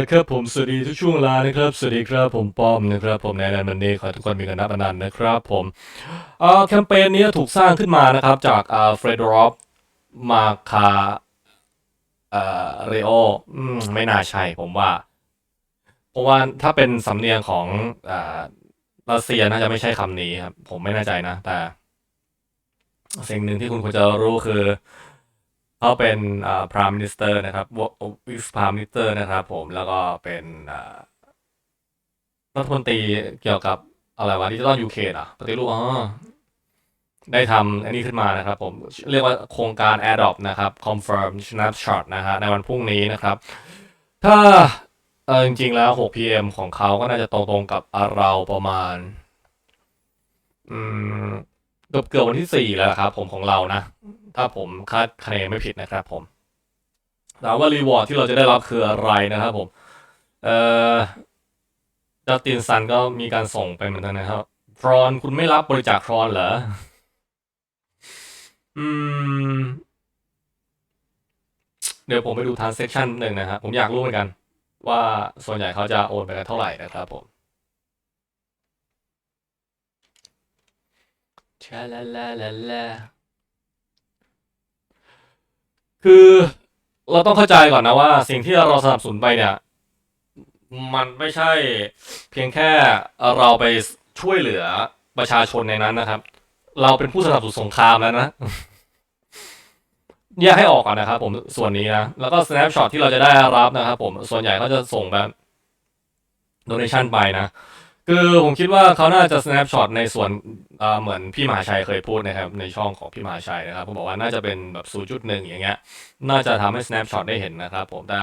นะครับผมสวัสดีทุกช่วงเวลานะครับสวัสดีครับผมป้อมนะครับ ผมในนันวันนี้ขอทุกคนมีกันนับอนันต์นะครับผมอ่อแคมเปญนี้ถูกสร้างขึ้นมานะครับจากเฟรดรอฟมาคาเอ่อเรโอไม่น่าใช่ผมว่า เพราะว่าถ้าเป็นสำเนียงของอ่ารัสเซียน่าจะไม่ใช่คำนี้ครับ ผมไม่แน่ใจนะ แต่ สิ่งหนึ่งที่คุณควรจะรู้คือ เขาเป็นอ่า prime minister นะครับ vice prime minister นะครับผมแล้วก็เป็นรัฐมนตรีเกี่ยวกับอะไรวะดิจิตอลยูเคอะปฏิรูปอ๋อได้ทำอันนี้ขึ้นมานะครับผมเรียกว่าโครงการ Adopt นะครับ confirm snapshot นะฮะในวันพรุ่งนี้นะครับ ถ้าเออจริงๆแล้ว 6 pm ของเขาก็น่าจะตรงๆกับเราประมาณ อืม กือบเกือบวันที่สี่แล้วครับ ผมของเรานะ ถ้าผมคาดคะเนไม่ผิดนะครับผมถามว่ารีวอร์ดที่เราจะได้รับคืออะไรนะครับผม เอ่อจัสตินซันก็มีการส่งไปเหมือนกันนะครับทรอนคุณไม่รับบริจาคทรอนเหรอ อืม เดี๋ยวผมไปดูทานเซ็ c ชันหนึ่งนะครับผมอยากรู้เหมือนกัน ว่าส่วนใหญ่เขาจะโอนไปกันเท่าไหร่นะครับผม ชาลาลาลาลาคือเราต้องเข้าใจก่อนนะว่า สิ่งที่เราสนับสนุนไปเนี่ย มันไม่ใช่เพียงแค่เราไปช่วยเหลือประชาชนในนั้นนะครับ เราเป็นผู้สนับสนุนสงครามแล้วนะแยกให้ออกก่อนนะครับ ผมส่วนนี้นะแล้วก็ snapshot ที่เราจะได้รับนะครับ ผมส่วนใหญ่เขาจะส่งแบบ donation ไปนะ คือผมคิดว่าเขาน่าจะ snapshot ในส่วนอ่าเหมือนพี่มหาชัยเคยพูดนะครับ ในช่องของพี่มหาชัยนะครับผมบอกว่าน่าจะเป็นแบบ 0.1 อย่างเงี้ยน่าจะทำให้ snapshot ได้เห็นนะครับผมแต่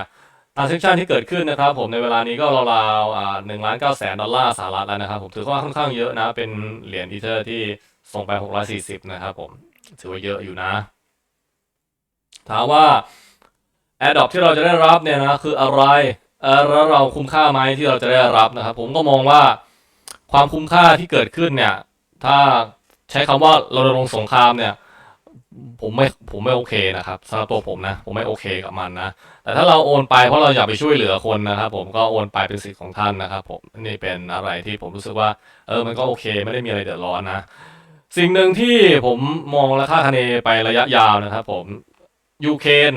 transaction ที่เกิดขึ้นนะครับ ผมในเวลานี้ก็ราวๆอ่า1ล้าน9แสนดอลลาร์สหรัฐแล้วนะครับ ผมถือว่าค่อนข้างเยอะนะ เป็นเหรียญอีเทอร์ที่ส่งไป 640 นะครับผมถือว่าเยอะอยู่นะ ถามว่า Adopt ที่เราจะได้รับเนี่ยนะคืออะไรแล้วเราคุ้มค่าไหมที่เราจะได้รับนะครับ ผมก็มองว่า ความคุ้มค่าที่เกิดขึ้นเนี่ย ถ้าใช้คำว่าเราลงค์สงครามเนี่ย ผมไม่ผมไม่โอเคนะครับสำหรับตัวผมนะ ผมไม่โอเคกับมันนะ แต่ถ้าเราโอนไปเพราะเราอยากไปช่วยเหลือคนนะครับ ผมก็โอนไปเป็นสิทธิ์ของท่านนะครับ ผมนี่เป็นอะไรที่ผมรู้สึกว่า เออมันก็โอเค ไม่ได้มีอะไรเดือดร้อนนะ สิ่งหนึ่งที่ผมมองและคาคะเนไประยะยาวนะครับ ผมยูเครน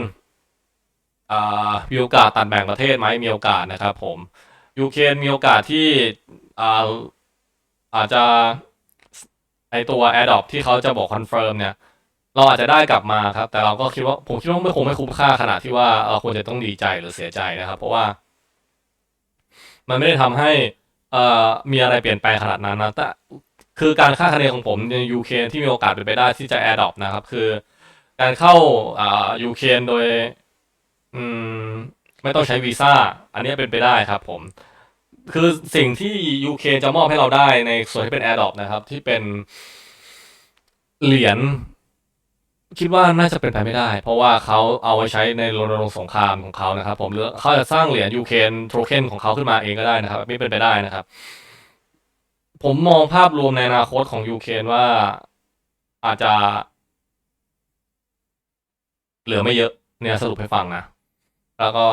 อ่ามีโอกาสตัดแบ่งประเทศไหมมีโอกาสนะครับ ผมยูเครนมีโอกาสที่ อาจจะไอตัว Adopt ที่เขาจะบอกคอนเฟิร์มเนี่ยเราอาจจะได้กลับมาครับ แต่เราก็คิดว่าผมคิดว่าไม่คงไม่คุ้มค่าขนาดที่ว่าเราควรจะต้องดีใจหรือเสียใจนะครับ เพราะว่า มันไม่ได้ทำให้เอ่อมีอะไรเปลี่ยนแปลงขนาดนั้นนะแต่คือการค่าคะเนนของผมในยูเครนที่มีโอกาสเป็นไปได้ที่จะ a อ o p t นะครับ คือ การเข้าอ่ายูเครนโดย อืม ไม่ต้องใช้วีซ่าอันนี้เป็นไปได้ครับ ผม คือสิ่งที่ยูเคนจะมอบให้เราได้ในส่วนที่เป็น a อ o p นะครับ ที่เป็นเหรียญคิดว่าน่าจะเป็นไปไม่ได้ เพราะว่าเขาเอาไว้ใช้ในรณรงค์สงครามของเขานะครับ ผมหรือเขาจะสร้างเหรียญยูเคนโทเค็นของเขาขึ้นมาเองก็ได้นะครับ ไม่เป็นไปได้นะครับ ผมมองภาพรวมในอนาคตของยูเคนว่าอาจจะ เหลือไม่เยอะเนี่ยสรุปให้ฟังนะ แล้วก็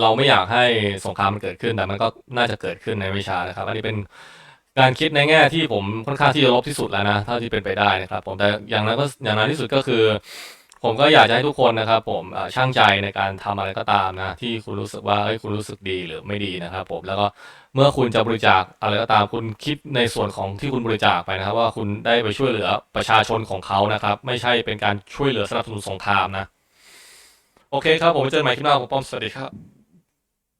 เราไม่อยากให้สงครามมันเกิดขึ้นแต่มันก็น่าจะเกิดขึ้นในไม่ช้านะครับ อันนี้เป็นการคิดในแง่ที่ผมค่อนข้างที่จะลบที่สุดแล้วนะเท่าที่เป็นไปได้นะครับ ผมแต่อย่างนั้นก็อย่างนั้นที่สุดก็คือ ผมก็อยากจะให้ทุกคนนะครับ ผมช่างใจในการทำอะไรก็ตามนะ ที่คุณรู้สึกว่าเอ้ยคุณรู้สึกดีหรือไม่ดีนะครับ ผมแล้วก็เมื่อคุณจะบริจาคอะไรก็ตามคุณคิดในส่วนของที่คุณบริจาคไปนะครับ ว่าคุณได้ไปช่วยเหลือประชาชนของเขานะครับ ไม่ใช่เป็นการช่วยเหลือสนับสนุนสงครามนะโอเคครับผมเจอกันใหม่คลิปหน้าผมป้อมสวัสดีครับ